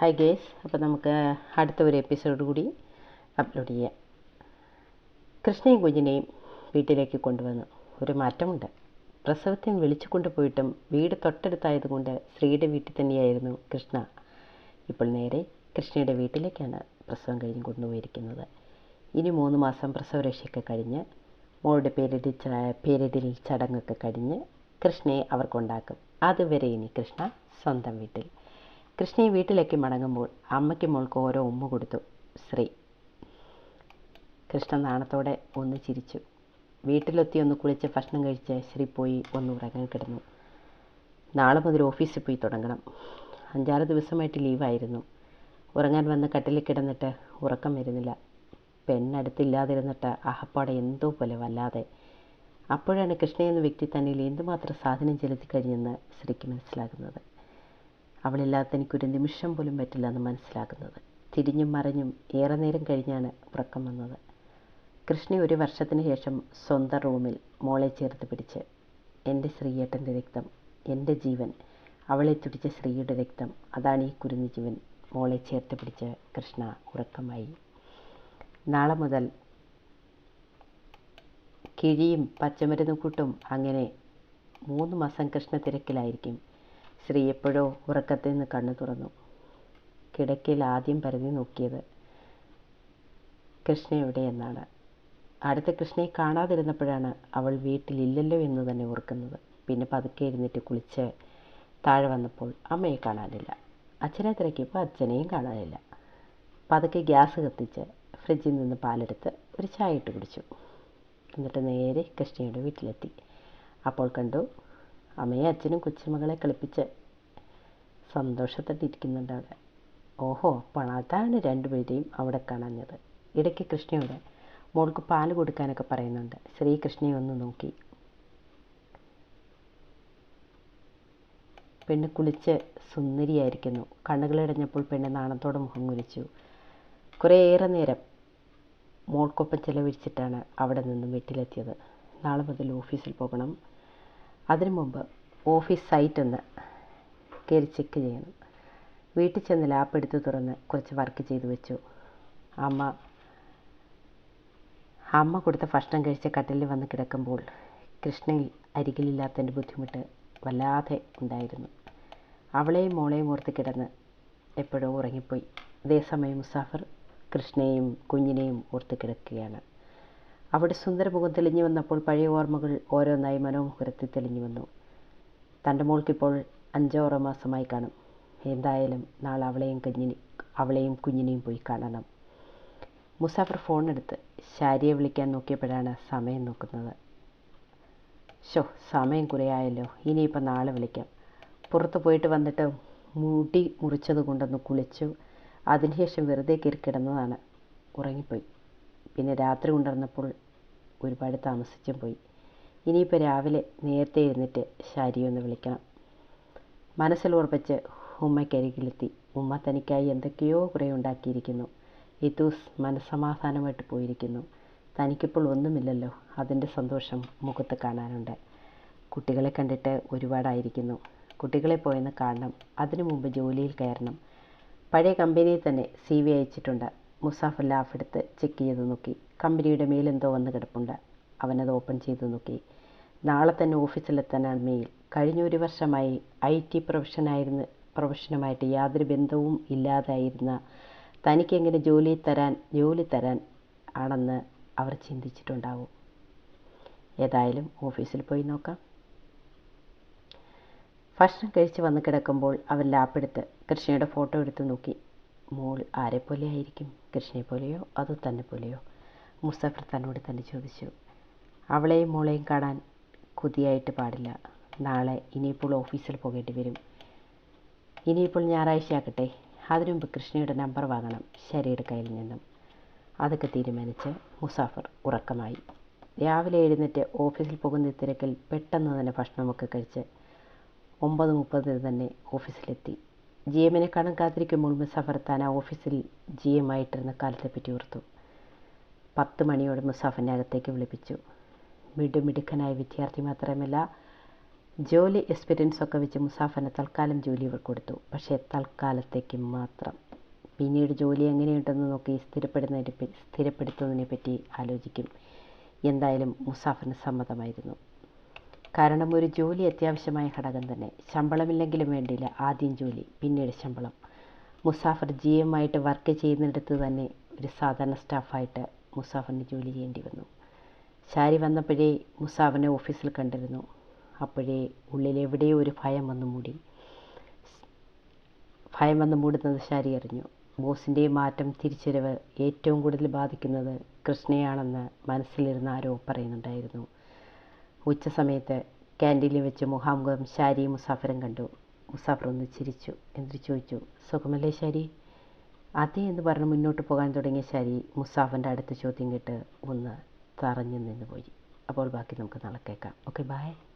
Hi guys അപ്പോൾ നമുക്ക് അടുത്ത ഒരു എപ്പിസോഡ് കൂടി അപ്ലോഡ് ചെയ്യാം. കൃഷ്ണയും കുഞ്ഞിനെയും വീട്ടിലേക്ക് കൊണ്ടുവന്നു. ഒരു മാറ്റമുണ്ട്. പ്രസവത്തിന് വിളിച്ചു കൊണ്ടുപോയിട്ടും വീട് തൊട്ടടുത്തായതുകൊണ്ട് ശ്രീയുടെ വീട്ടിൽ തന്നെയായിരുന്നു കൃഷ്ണ. ഇപ്പോൾ നേരെ കൃഷ്ണയുടെ വീട്ടിലേക്കാണ് പ്രസവം കഴിഞ്ഞ് കൊണ്ടുപോയിരിക്കുന്നത്. ഇനി മൂന്ന് മാസം പ്രസവരക്ഷയൊക്കെ കഴിഞ്ഞ് മോളുടെ പേരിടി പേരിടിൽ ചടങ്ങൊക്കെ കഴിഞ്ഞ് കൃഷ്ണയെ അവർക്കുണ്ടാക്കും അതുവരെ ഇനി കൃഷ്ണ സ്വന്തം വീട്ടിൽ. കൃഷ്ണയെ വീട്ടിലേക്ക് മടങ്ങുമ്പോൾ അമ്മയ്ക്ക് മോൾക്ക് ഓരോ ഉമ്മ കൊടുത്തു. ശ്രീ. കൃഷ്ണൻ നാണത്തോടെ ഒന്ന് ചിരിച്ചു. വീട്ടിലെത്തി ഒന്ന് കുളിച്ച് ഭക്ഷണം കഴിച്ച് ശ്രീ പോയി ഒന്ന് ഉറങ്ങാൻ കിടന്നു. നാളെ മുതൽ ഓഫീസിൽ പോയി തുടങ്ങണം. അഞ്ചാറ് ദിവസമായിട്ട് ലീവായിരുന്നു. ഉറങ്ങാൻ വന്ന് കട്ടിലിൽ കിടന്നിട്ട് ഉറക്കം വരുന്നില്ല. പെണ്ണടുത്തില്ലാതിരുന്നിട്ട് അഹപ്പാടെ എന്തോ പോലെ വല്ലാതെ. അപ്പോഴാണ് കൃഷ്ണ എന്ന വ്യക്തി തന്നിൽ എന്തുമാത്രം സാധനം ചെലുത്തി കഴിഞ്ഞെന്ന് ശ്രീക്ക് മനസ്സിലാകുന്നത്. അവളില്ലാത്ത എനിക്കൊരു നിമിഷം പോലും പറ്റില്ല എന്ന് മനസ്സിലാക്കുന്നത് തിരിഞ്ഞും മറിഞ്ഞും ഏറെ നേരം കഴിഞ്ഞാണ് ഉറക്കം വന്നത്. കൃഷ്ണി ഒരു വർഷത്തിന് ശേഷം സ്വന്തം റൂമിൽ മോളെ ചേർത്ത് പിടിച്ച് എന്റെ ശ്രീയേട്ടന്റെ രക്തം എന്റെ ജീവൻ അവളെ തുടിച്ച ശ്രീയുടെ രക്തം അതാണ് ഈ കുരുന്നു ജീവൻ മോളെ ചേർത്ത് പിടിച്ച് കൃഷ്ണ ഉറക്കമായി. നാളെ മുതൽ കിഴിയും പച്ചമരുന്ന് കൂട്ടും അങ്ങനെ മൂന്ന് മാസം കൃഷ്ണ തിരക്കിലായിരിക്കും. ശ്രീ എപ്പോഴോ ഉറക്കത്തിൽ നിന്ന് കണ്ണു തുറന്നു. കിടക്കയിൽ ആദ്യം പരതി നോക്കിയത് കൃഷ്ണ എവിടെയെന്നാണ് അടുത്ത കൃഷ്ണയെ കാണാതിരുന്നപ്പോഴാണ് അവൾ വീട്ടിലില്ലല്ലോ എന്ന് തന്നെ ഓർക്കുന്നത്. പിന്നെ പതുക്കെ ഇരുന്നിട്ട് കുളിച്ച് താഴെ വന്നപ്പോൾ അമ്മയെ കാണാനില്ല. അച്ഛനെ തിരക്കിയപ്പോൾ അച്ഛനെയും കാണാനില്ല. പതുക്കെ ഗ്യാസ് കത്തിച്ച് ഫ്രിഡ്ജിൽ നിന്ന് പാലെടുത്ത് ഒരു ചായ ഇട്ട് കുടിച്ചു. എന്നിട്ട് നേരെ കൃഷ്ണയുടെ വീട്ടിലെത്തി. അപ്പോൾ കണ്ടു അമ്മയും അച്ഛനും കൊച്ചുമകളെ കളിപ്പിച്ച് സന്തോഷത്തോട്ടിരിക്കുന്നുണ്ട് അവിടെ ഓഹോ അതാണ് രണ്ടുപേരെയും അവിടെ കാണാഞ്ഞത്. ഇടയ്ക്ക് കൃഷ്ണയോട് മോൾക്ക് പാൽ കൊടുക്കാനൊക്കെ പറയുന്നുണ്ട്. ശ്രീകൃഷ്ണയെ ഒന്ന് നോക്കി. പെണ്ണ് കുളിച്ച് സുന്ദരിയായിരിക്കുന്നു. കണ്ണുകളിടഞ്ഞപ്പോൾ പെണ്ണ് നാണത്തോടെ മുഖം കുലിച്ചു. കുറേയേറെ നേരം മോൾക്കൊപ്പം ചിലവഴിച്ചിട്ടാണ് അവിടെ നിന്നും വീട്ടിലെത്തിയത്. നാളെ മുതൽ ഓഫീസിൽ പോകണം. അതിനു മുമ്പ് ഓഫീസ് സൈറ്റ് ഒന്ന് കയറി ചെക്ക് ചെയ്യണം. വീട്ടിൽ ചെന്ന് ലാപ്പ് എടുത്ത് തുറന്ന് കുറച്ച് വർക്ക് ചെയ്തു വെച്ചു. അമ്മ അമ്മ കൊടുത്ത ഭക്ഷണം കഴിച്ച കട്ടിലിൽ വന്ന് കിടക്കുമ്പോൾ കൃഷ്ണയിൽ അരികിലില്ലാത്തതിന്റെ ബുദ്ധിമുട്ട് വല്ലാതെ ഉണ്ടായിരുന്നു. അവളെയും മോളെയും ഓർത്ത് കിടന്ന് എപ്പോഴോ ഉറങ്ങിപ്പോയി. അതേസമയം മുസാഫർ കൃഷ്ണയെയും കുഞ്ഞിനെയും ഓർത്ത് കിടക്കുകയാണ്. അവിടെ സുന്ദരമുഖം തെളിഞ്ഞു വന്നപ്പോൾ പഴയ ഓർമ്മകൾ ഓരോന്നായി മനോമുഖരത്തിൽ തെളിഞ്ഞു വന്നു. തന്റെ മോൾക്കിപ്പോൾ അഞ്ചോറോ മാസമായി കാണും. എന്തായാലും നാളെ അവളെയും കഞ്ഞിനി അവളെയും കുഞ്ഞിനെയും പോയി കാണണം. മുസാഫർ ഫോണെടുത്ത് ശാരിയെ വിളിക്കാൻ നോക്കിയപ്പോഴാണ് സമയം നോക്കുന്നത്. ഷോ സമയം കുറേയായല്ലോ. ഇനിയിപ്പോൾ നാളെ വിളിക്കാം. പുറത്ത് പോയിട്ട് വന്നിട്ട് മുടി മുറിച്ചത് കൊണ്ടൊന്ന് കുളിച്ചു അതിനുശേഷം വെറുതെ കയറി കിടന്നതാണ്. ഉറങ്ങിപ്പോയി. പിന്നെ രാത്രി കൊണ്ടുവന്നപ്പോൾ ഒരുപാട് താമസിച്ചും പോയി. ഇനിയിപ്പോൾ രാവിലെ നേരത്തെ എഴുന്നേറ്റ് ശാരിയെ ഒന്ന് വിളിക്കണം. മനസ്സിൽ ഉറപ്പിച്ച് ഉമ്മയ്ക്കരികിലെത്തി. ഉമ്മ തനിക്കായി എന്തൊക്കെയോ കുറേ ഉണ്ടാക്കിയിരിക്കുന്നു. ഇതൂസ് മനസ്സമാധാനമായിട്ട് പോയിരിക്കുന്നു. തനിക്കിപ്പോൾ ഒന്നുമില്ലല്ലോ. അതിന്റെ സന്തോഷം മുഖത്ത് കാണാനുണ്ട്. കുട്ടികളെ കണ്ടിട്ട് ഒരുപാടായിരിക്കുന്നു. കുട്ടികളെ പോയെന്ന് കാണണം. അതിനു മുമ്പ് ജോലിയിൽ കയറണം. പഴയ കമ്പനിയിൽ തന്നെ സി വി അയച്ചിട്ടുണ്ട്. മുസാഫർ ലാഫ് എടുത്ത് ചെക്ക് ചെയ്ത് നോക്കി. കമ്പനിയുടെ മെയിലെന്തോ വന്ന് കിടപ്പുണ്ട്. അവനത് ഓപ്പൺ ചെയ്ത് നോക്കി. നാളെ തന്നെ ഓഫീസിലെത്താനാണ് മെയിൽ കഴിഞ്ഞ ഒരു വർഷമായി ഐ ടി പ്രൊഫഷനായിരുന്ന പ്രൊഫഷനുമായിട്ട് യാതൊരു ബന്ധവും ഇല്ലാതായിരുന്ന തനിക്കെങ്ങനെ ജോലി തരാൻ ജോലി തരാൻ ആണെന്ന് അവർ ചിന്തിച്ചിട്ടുണ്ടാവും. ഏതായാലും ഓഫീസിൽ പോയി നോക്കാം. ഭക്ഷണം കഴിച്ച് വന്ന് കിടക്കുമ്പോൾ അവൻ ലാപ്പെടുത്ത് കൃഷ്ണയുടെ ഫോട്ടോ എടുത്ത് നോക്കി. മോൾ ആരെപ്പോലെ ആയിരിക്കും കൃഷ്ണയെ പോലെയോ അതോ തന്നെ പോലെയോ മുസഫർ തന്നോട് തന്നെ ചോദിച്ചു. അവളെയും മോളെയും കാണാൻ കൊതിയായിട്ട് പാടില്ല. നാളെ ഇനിയിപ്പോൾ ഓഫീസിൽ പോകേണ്ടി വരും. ഇനിയിപ്പോൾ ഞായറാഴ്ചയാക്കട്ടെ അതിനു മുമ്പ് കൃഷ്ണയുടെ നമ്പർ വാങ്ങണം ശരിയുടെ കയ്യിൽ നിന്നും. അതൊക്കെ തീരുമാനിച്ച് മുസാഫർ ഉറക്കമായി. രാവിലെ എഴുന്നേറ്റ് ഓഫീസിൽ പോകുന്ന തിരക്കിൽ പെട്ടെന്ന് തന്നെ ഭക്ഷണമൊക്കെ കഴിച്ച് ഒമ്പത് മുപ്പതിന് തന്നെ ഓഫീസിലെത്തി. ജി എമ്മിനെ കാണാൻ കാത്തിരിക്കുമ്പോൾ മുസാഫർ താൻ ആ ഓഫീസിൽ ജി എം ആയിട്ടിരുന്ന കാലത്തെപ്പറ്റി ഓർത്തു. പത്ത് മണിയോടെ മുസാഫിന്റെ അകത്തേക്ക് വിളിപ്പിച്ചു. മിടുമിടുക്കനായ വിദ്യാർത്ഥി മാത്രമല്ല ജോലി എക്സ്പീരിയൻസ് ഒക്കെ വെച്ച് മുസാഫറിന് തൽക്കാലം ജോലി കൊടുത്തു. പക്ഷേ തൽക്കാലത്തേക്ക് മാത്രം. പിന്നീട് ജോലി എങ്ങനെയുണ്ടെന്ന് നോക്കി സ്ഥിരപ്പെടുന്നതിനെ സ്ഥിരപ്പെടുത്തുന്നതിനെ പറ്റി ആലോചിക്കും. എന്തായാലും മുസാഫറിന് സമ്മതമായിരുന്നു. കാരണം ഒരു ജോലി അത്യാവശ്യമായ ഘടകം തന്നെ. ശമ്പളമില്ലെങ്കിലും വേണ്ടില്ല. ആദ്യം ജോലി പിന്നീട് ശമ്പളം. മുസാഫർ ജി എം ആയിട്ട് വർക്ക് ചെയ്യുന്നിടത്ത് തന്നെ ഒരു സാധാരണ സ്റ്റാഫായിട്ട് മുസാഫറിന് ജോലി ചെയ്യേണ്ടി വന്നു. ശാരി വന്നപ്പോഴേ മുസാഫിനെ ഓഫീസിൽ കണ്ടിരുന്നു. അപ്പോഴേ ഉള്ളിൽ എവിടെയോ ഒരു ഭയം വന്നു മൂടി. ഭയം വന്ന് മൂടുന്നത് ശാരി അറിഞ്ഞു. ബോസിന്റെ മാറ്റം തിരിച്ചറിവ് ഏറ്റവും കൂടുതൽ ബാധിക്കുന്നത് കൃഷ്ണയാണെന്ന് മനസ്സിലിരുന്ന് ആരോ പറയുന്നുണ്ടായിരുന്നു. ഉച്ച സമയത്ത് ക്യാന്റീനിൽ വെച്ച് മുഹാമുഖം ഷാരിയും മുസാഫറും കണ്ടു. മുസാഫർ ഒന്ന് ചിരിച്ചു. എന്നിട്ട് ചോദിച്ചു സുഖമല്ലേ ഷാരി? അതേ എന്ന് പറഞ്ഞ് മുന്നോട്ട് പോകാൻ തുടങ്ങിയ ഷാരി മുസാഫിന്റെ അടുത്ത ചോദ്യം കേട്ട് ഒന്ന് തറഞ്ഞു നിന്ന് പോയി അപ്പോൾ ബാക്കി നമുക്ക് നാളെ കേൾക്കാം. Okay bye